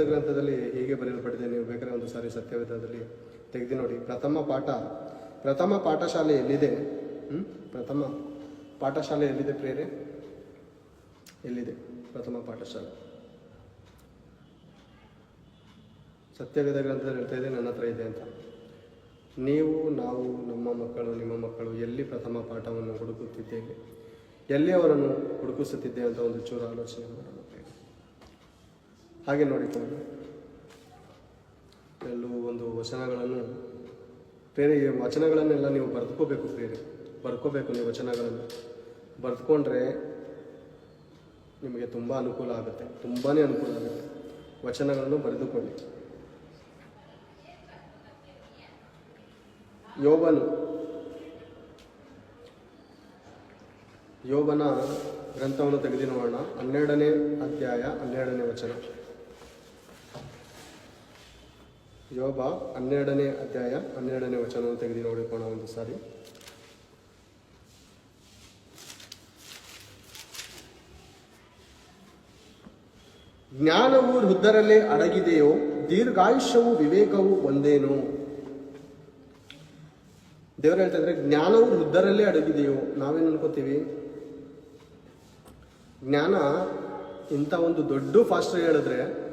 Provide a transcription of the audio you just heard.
ಗ್ರಂಥದಲ್ಲಿ ಹೀಗೆ ಬರೆಯಲ್ಪಟ್ಟಿದೆ, ನೀವು ಬೇಕಾದ್ರೆ ಒಂದು ಸಾರಿ ಸತ್ಯವೇದದಲ್ಲಿ ತೆಗೆದು ನೋಡಿ. ಪ್ರಥಮ ಪಾಠ, ಪ್ರಥಮ ಪಾಠಶಾಲೆ ಎಲ್ಲಿದೆ? ಪ್ರಥಮ ಪಾಠಶಾಲೆ ಎಲ್ಲಿದೆ ಪ್ರೇರೆ? ಎಲ್ಲಿದೆ ಪ್ರಥಮ ಪಾಠಶಾಲೆ? ಸತ್ಯವೇದ ಗ್ರಂಥದಲ್ಲಿ ಹೇಳ್ತಾ ಇದೆ, ನನ್ನ ಹತ್ರ ಇದೆ ಅಂತ. ನೀವು, ನಾವು, ನಮ್ಮ ಮಕ್ಕಳು, ನಿಮ್ಮ ಮಕ್ಕಳು ಎಲ್ಲಿ ಪ್ರಥಮ ಪಾಠವನ್ನು ಹುಡುಕುತ್ತಿದ್ದೇವೆ? ಎಲ್ಲಿ ಅವರನ್ನು ಹುಡುಕಿಸುತ್ತಿದ್ದೇವೆ ಅಂತ ಒಂದು ಚೂರು ಆಲೋಚನೆ ಮಾಡೋಣ. ಹಾಗೆ ನೋಡಿಕೊಂಡು ಎಲ್ಲೂ ಒಂದು ವಚನಗಳನ್ನು ಪ್ರೇರೆ ವಚನಗಳನ್ನೆಲ್ಲ ನೀವು ಬರೆದುಕೋಬೇಕು ಪ್ರೇರೆ ಬರ್ಕೋಬೇಕು ನೀವು ವಚನಗಳನ್ನು. ಬರೆದುಕೊಂಡ್ರೆ ನಿಮಗೆ ತುಂಬ ಅನುಕೂಲ ಆಗುತ್ತೆ. ತುಂಬಾ ಅನುಕೂಲ ಆಗುತ್ತೆ. ವಚನಗಳನ್ನು ಬರೆದುಕೊಳ್ಳಿ. ಯೋಬನು. ಯೋಬನ ಗ್ರಂಥವನ್ನು ತೆಗೆದಿನ ಹನ್ನೆರಡನೇ ಅಧ್ಯಾಯ, ಹನ್ನೆರಡನೇ ವಚನ. ಯೋಬ ಹನ್ನೆರಡನೇ ಅಧ್ಯಾಯ ಹನ್ನೆರಡನೇ ವಚನವನ್ನು ತೆಗೆದು ನೋಡಿಕೊಳ್ಳೋಣ ಒಂದು ಸಾರಿ. ಜ್ಞಾನವು ವೃದ್ಧರಲ್ಲೇ ಅಡಗಿದೆಯೋ, ದೀರ್ಘಾಯುಷ್ಯವು ವಿವೇಕವು ಒಂದೇನೋ? ದೇವರು ಹೇಳ್ತಾ ಇದ್ರೆ ಜ್ಞಾನವು ವೃದ್ಧರಲ್ಲೇ ಅಡಗಿದೆಯೋ? ನಾವೇನು ಅನ್ಕೋತೀವಿ? ಜ್ಞಾನ ಇಂಥ ಒಂದು ದೊಡ್ಡ ಫಾಸ್ಟರ್ ಹೇಳಿದ್ರೆ